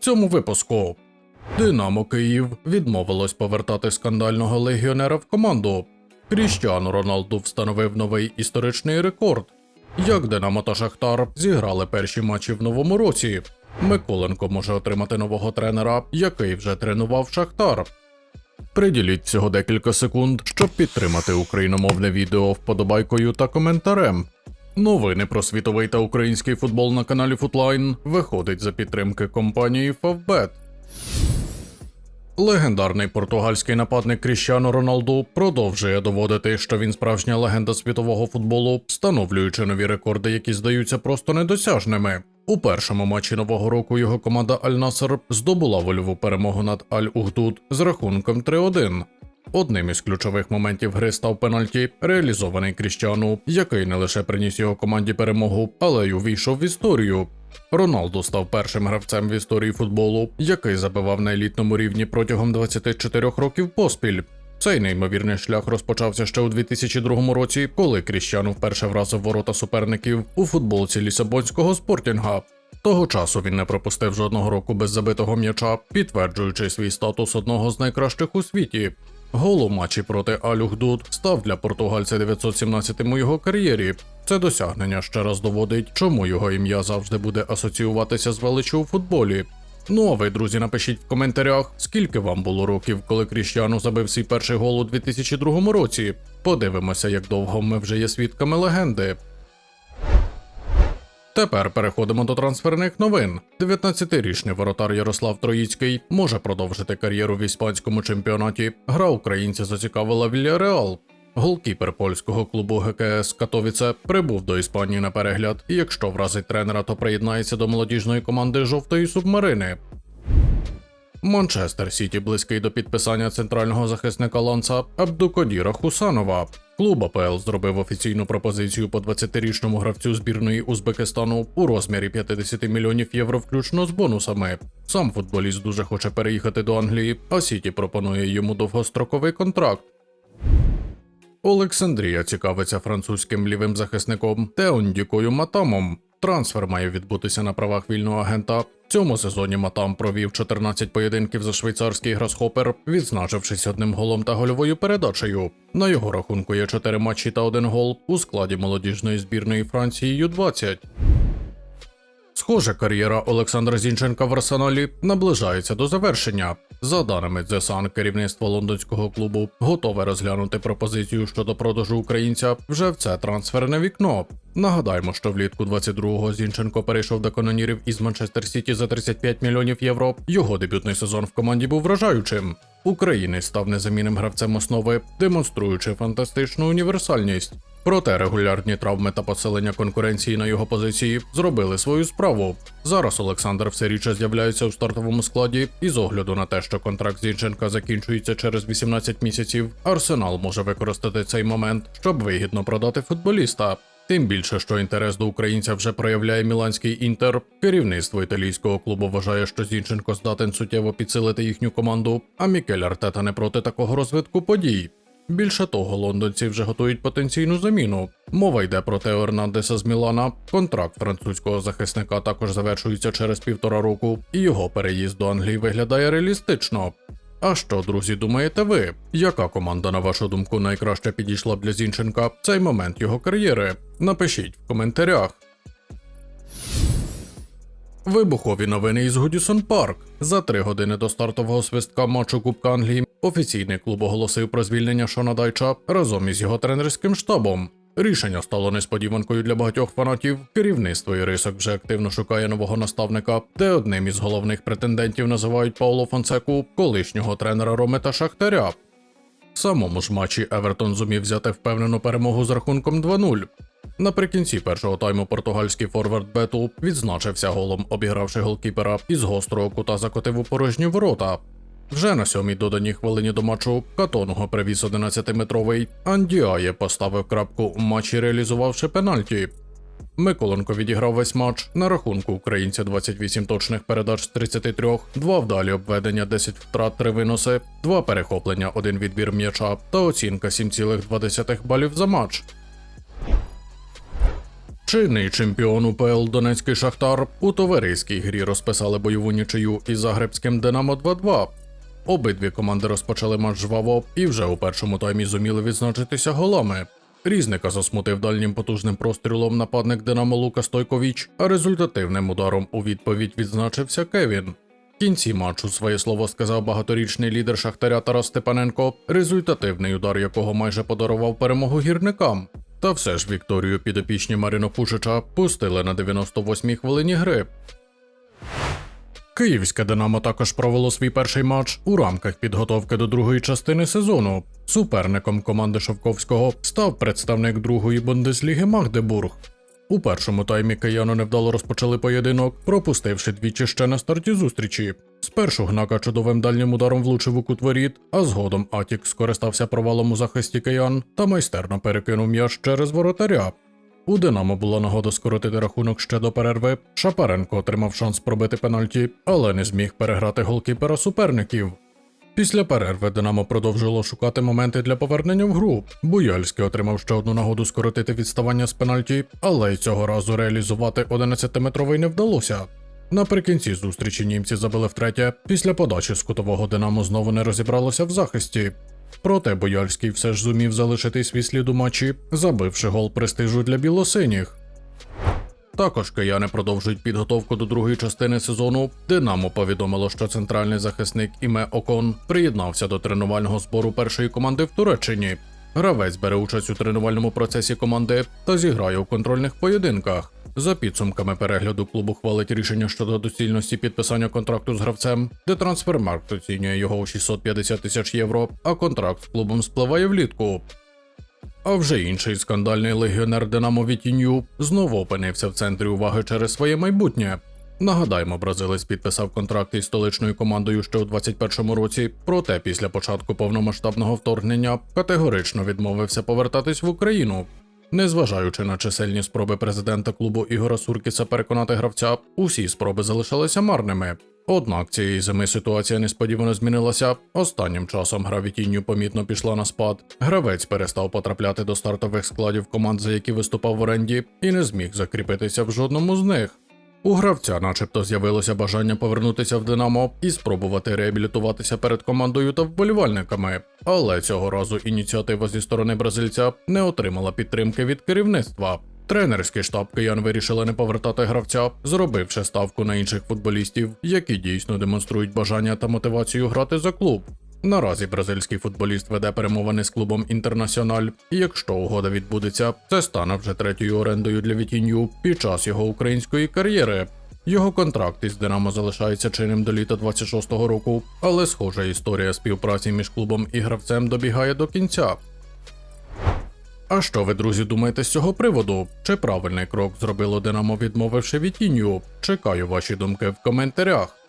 цьому випуску. Динамо Київ відмовилось повертати скандального легіонера в команду. Кріщану Роналду встановив новий історичний рекорд. Як Динамо та Шахтар зіграли перші матчі в новому році. Миколенко може отримати нового тренера, який вже тренував Шахтар. Приділіть всього декілька секунд, щоб підтримати україномовне відео вподобайкою та коментарем. Новини про світовий та український футбол на каналі Футлайн виходить за підтримки компанії Favbet. Легендарний португальський нападник Кріщано Роналду продовжує доводити, що він справжня легенда світового футболу, встановлюючи нові рекорди, які здаються просто недосяжними. У першому матчі нового року його команда Аль Насер здобула вольову перемогу над Аль Ухдуд з рахунком 3-1. Одним із ключових моментів гри став пенальті, реалізований Кріщану, який не лише приніс його команді перемогу, але й увійшов в історію. Роналду став першим гравцем в історії футболу, який забивав на елітному рівні протягом 24 років поспіль. Цей неймовірний шлях розпочався ще у 2002 році, коли Кріщану вперше вразив ворота суперників у футболці лісабонського спортінга. Того часу він не пропустив жодного року без забитого м'яча, підтверджуючи свій статус одного з найкращих у світі. Гол у матчі проти Алюхдуд став для португальця 917-м у його кар'єрі. Це досягнення ще раз доводить, чому його ім'я завжди буде асоціюватися з величчю у футболі. Ну а ви, друзі, напишіть в коментарях, скільки вам було років, коли Кріщану забив свій перший гол у 2002 році. Подивимося, як довго ми вже є свідками легенди. Тепер переходимо до трансферних новин. 19-річний воротар Ярослав Троїцький може продовжити кар'єру в іспанському чемпіонаті. Гра українця зацікавила Вільяреал. Голкіпер польського клубу ГКС Катовіце прибув до Іспанії на перегляд, якщо вразить тренера, то приєднається до молодіжної команди жовтої субмарини. Манчестер Сіті близький до підписання центрального захисника ланца Абдукодіра Хусанова. Клуб АПЛ зробив офіційну пропозицію по 20-річному гравцю збірної Узбекистану у розмірі 50 мільйонів євро, включно з бонусами. Сам футболіст дуже хоче переїхати до Англії, а Сіті пропонує йому довгостроковий контракт. Олександрія цікавиться французьким лівим захисником Теондікою Матамом. Трансфер має відбутися на правах вільного агента. Цьому сезоні Матам провів 14 поєдинків за швейцарський грасхопер, відзначившись одним голом та гольовою передачею. На його рахунку є 4 матчі та 1 гол у складі молодіжної збірної Франції Ю-20. Схоже, кар'єра Олександра Зінченка в арсеналі наближається до завершення. За даними The керівництво лондонського клубу готове розглянути пропозицію щодо продажу українця вже в це трансферне вікно. Нагадаємо, що влітку 22-го Зінченко перейшов до канонірів із Манчестер Сіті за 35 мільйонів євро. Його дебютний сезон в команді був вражаючим. Українець став незамінним гравцем основи, демонструючи фантастичну універсальність. Проте регулярні травми та посилення конкуренції на його позиції зробили свою справу. Зараз Олександр все рідше з'являється у стартовому складі, і з огляду на те, що контракт Зінченка закінчується через 18 місяців, Арсенал може використати цей момент, щоб вигідно продати футболіста. Тим більше, що інтерес до українця вже проявляє міланський інтер. Керівництво італійського клубу вважає, що Зінченко здатен суттєво підсилити їхню команду, а Мікель Артета не проти такого розвитку подій. Більше того, лондонці вже готують потенційну заміну. Мова йде про Тео Ернандеса з Мілана. Контракт французького захисника також завершується через півтора року, і його переїзд до Англії виглядає реалістично. А що, друзі, думаєте ви? Яка команда, на вашу думку, найкраще підійшла б для Зінченка в цей момент його кар'єри? Напишіть в коментарях. Вибухові новини із Гудісон Парк. За три години до стартового свистка матчу Кубка Англії офіційний клуб оголосив про звільнення Шона Дайча разом із його тренерським штабом. Рішення стало несподіванкою для багатьох фанатів. Керівництво і рисок вже активно шукає нового наставника, де одним із головних претендентів називають Пауло Фонсеку, колишнього тренера Роми та Шахтаря. В самому ж матчі Евертон зумів взяти впевнену перемогу з рахунком 2-0. Наприкінці першого тайму португальський форвард Бету відзначився голом, обігравши голкіпера із гострого кута закотив у порожні ворота. Вже на сьомій доданій хвилині до матчу Катоного привіз 11-метровий. Андіає поставив крапку у матчі, реалізувавши пенальті. Миколенко відіграв весь матч. На рахунку українця 28 точних передач з 33, 2 вдалі обведення, 10 втрат, 3 виноси, 2 перехоплення, 1 відбір м'яча та оцінка 7,2 балів за матч. Чинний чемпіон УПЛ Донецький Шахтар у товариській грі розписали бойову нічию із Загребським Динамо 2-2. Обидві команди розпочали матч жваво і вже у першому таймі зуміли відзначитися голами. Різника засмутив дальнім потужним прострілом нападник Динамо Лука Стойковіч, а результативним ударом у відповідь відзначився Кевін. В кінці матчу своє слово сказав багаторічний лідер Шахтаря Тарас Степаненко, результативний удар якого майже подарував перемогу гірникам. Та все ж Вікторію підопічні Маріно Пушича пустили на 98-й хвилині гри. Київське Динамо також провело свій перший матч у рамках підготовки до другої частини сезону. Суперником команди Шовковського став представник другої Бундесліги Магдебург. У першому таймі кияни невдало розпочали поєдинок, пропустивши двічі ще на старті зустрічі. Спершу гнака чудовим дальнім ударом влучив у кут воріт, а згодом Атік скористався провалом у захисті киян та майстерно перекинув м'яч через воротаря. У Динамо була нагода скоротити рахунок ще до перерви. Шапаренко отримав шанс пробити пенальті, але не зміг переграти голкіпера суперників. Після перерви Динамо продовжило шукати моменти для повернення в гру. Буяльський отримав ще одну нагоду скоротити відставання з пенальті, але й цього разу реалізувати 11-метровий не вдалося. Наприкінці зустрічі німці забили втретє. Після подачі з кутового Динамо знову не розібралося в захисті. Проте Бояльський все ж зумів залишити свій слід у матчі, забивши гол престижу для білосиніх. Також кияни продовжують підготовку до другої частини сезону. Динамо повідомило, що центральний захисник Іме Окон приєднався до тренувального збору першої команди в Туреччині. Гравець бере участь у тренувальному процесі команди та зіграє у контрольних поєдинках. За підсумками перегляду клубу хвалить рішення щодо доцільності підписання контракту з гравцем, де трансфермаркт оцінює його у 650 тисяч євро, а контракт з клубом спливає влітку. А вже інший скандальний легіонер Динамо Вітінью знову опинився в центрі уваги через своє майбутнє. Нагадаємо, бразилець підписав контракт із столичною командою ще у 21-му році, проте після початку повномасштабного вторгнення категорично відмовився повертатись в Україну. Незважаючи на чисельні спроби президента клубу Ігора Суркіса переконати гравця, усі спроби залишалися марними. Однак цієї зими ситуація несподівано змінилася. Останнім часом гра Вітінню помітно пішла на спад. Гравець перестав потрапляти до стартових складів команд, за які виступав в оренді, і не зміг закріпитися в жодному з них. У гравця, начебто, з'явилося бажання повернутися в Динамо і спробувати реабілітуватися перед командою та вболівальниками. Але цього разу ініціатива зі сторони бразильця не отримала підтримки від керівництва. Тренерський штаб киян вирішили не повертати гравця, зробивши ставку на інших футболістів, які дійсно демонструють бажання та мотивацію грати за клуб. Наразі бразильський футболіст веде перемовини з клубом Інтернаціональ, і якщо угода відбудеться, це стане вже третьою орендою для Вітінью під час його української кар'єри. Його контракт із Динамо залишається чинним до літа 26-го року, але схожа історія співпраці між клубом і гравцем добігає до кінця. А що ви, друзі, думаєте з цього приводу? Чи правильний крок зробило Динамо, відмовивши Вітінью? Чекаю ваші думки в коментарях.